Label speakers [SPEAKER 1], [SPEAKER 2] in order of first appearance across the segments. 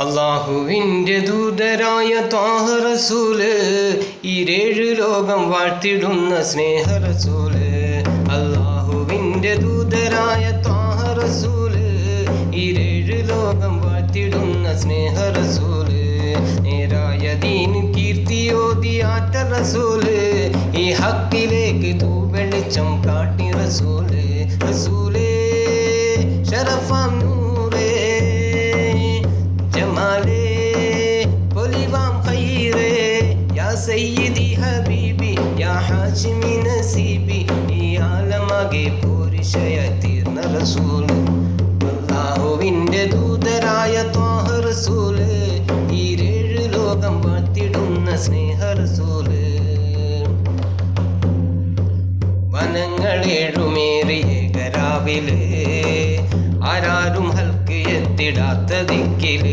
[SPEAKER 1] അള്ളാഹുവിന്റെ ദൂതരായ താഹ റസൂൽ ഇരേഴ് ലോകം വാഴ്ത്തിടുന്ന സ്നേഹ റസൂൽ. അള്ളാഹുവിന്റെ ദൂതരായ താഹ റസൂൽ ഇരേഴ് ലോകം വാഴ്ത്തിടുന്ന സ്നേഹ റസൂൽ. നേരായ ദീൻ കീർത്തിയോതിയാറ്റ റസൂൽ. ഈ ഹക്കിലേക്ക് തൂ വെളിച്ചം കാട്ടി റസൂൽ. റസൂലേ ഷറഫാം സയ്യിദി ഹബീബി യാ ഹാഷിമി നസീബി ഈ ആലമാകെ പോരിഷയായി തീർന്ന റസൂൽ. അല്ലാഹുവിന്റെ ദൂതരായ ത്വാഹ റസൂൽ ഈ ഏഴ് ലോകം വാഴ്ത്തിടുന്ന സ്നേഹ റസൂൽ. വനങ്ങളേഴുമേറിയ കരാവിൽ എത്തിടാത്ത ദിക്കിൽ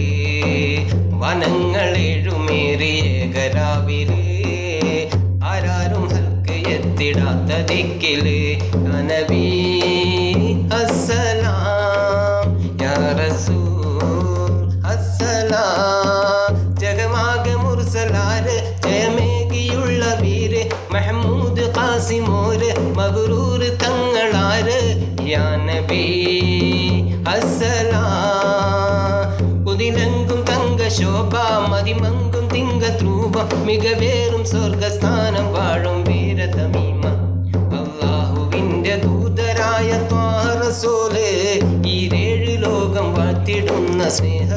[SPEAKER 1] വനങ്ങളേഴുമേറിയ കരാവിൽ ആരാരും ഹൽക്ക് എത്തിടാത്ത ദിക്കിൽ നബി അസ്സലാം യാ റസൂൽ അസ്സലാം യാ നബി അസ്സലാം. ശോഭ മതിമങ്കും തിങ്ക ധ്രുവ മികവേറും സ്വർഗസ്ഥാനം വാഴും വീരതമീമ. അള്ളാഹുവിന്റെ ദൂതരായ ത്വാറസോൽ ഈ ഏഴ് ലോകം വാഴ്ത്തിടുന്ന സ്നേഹ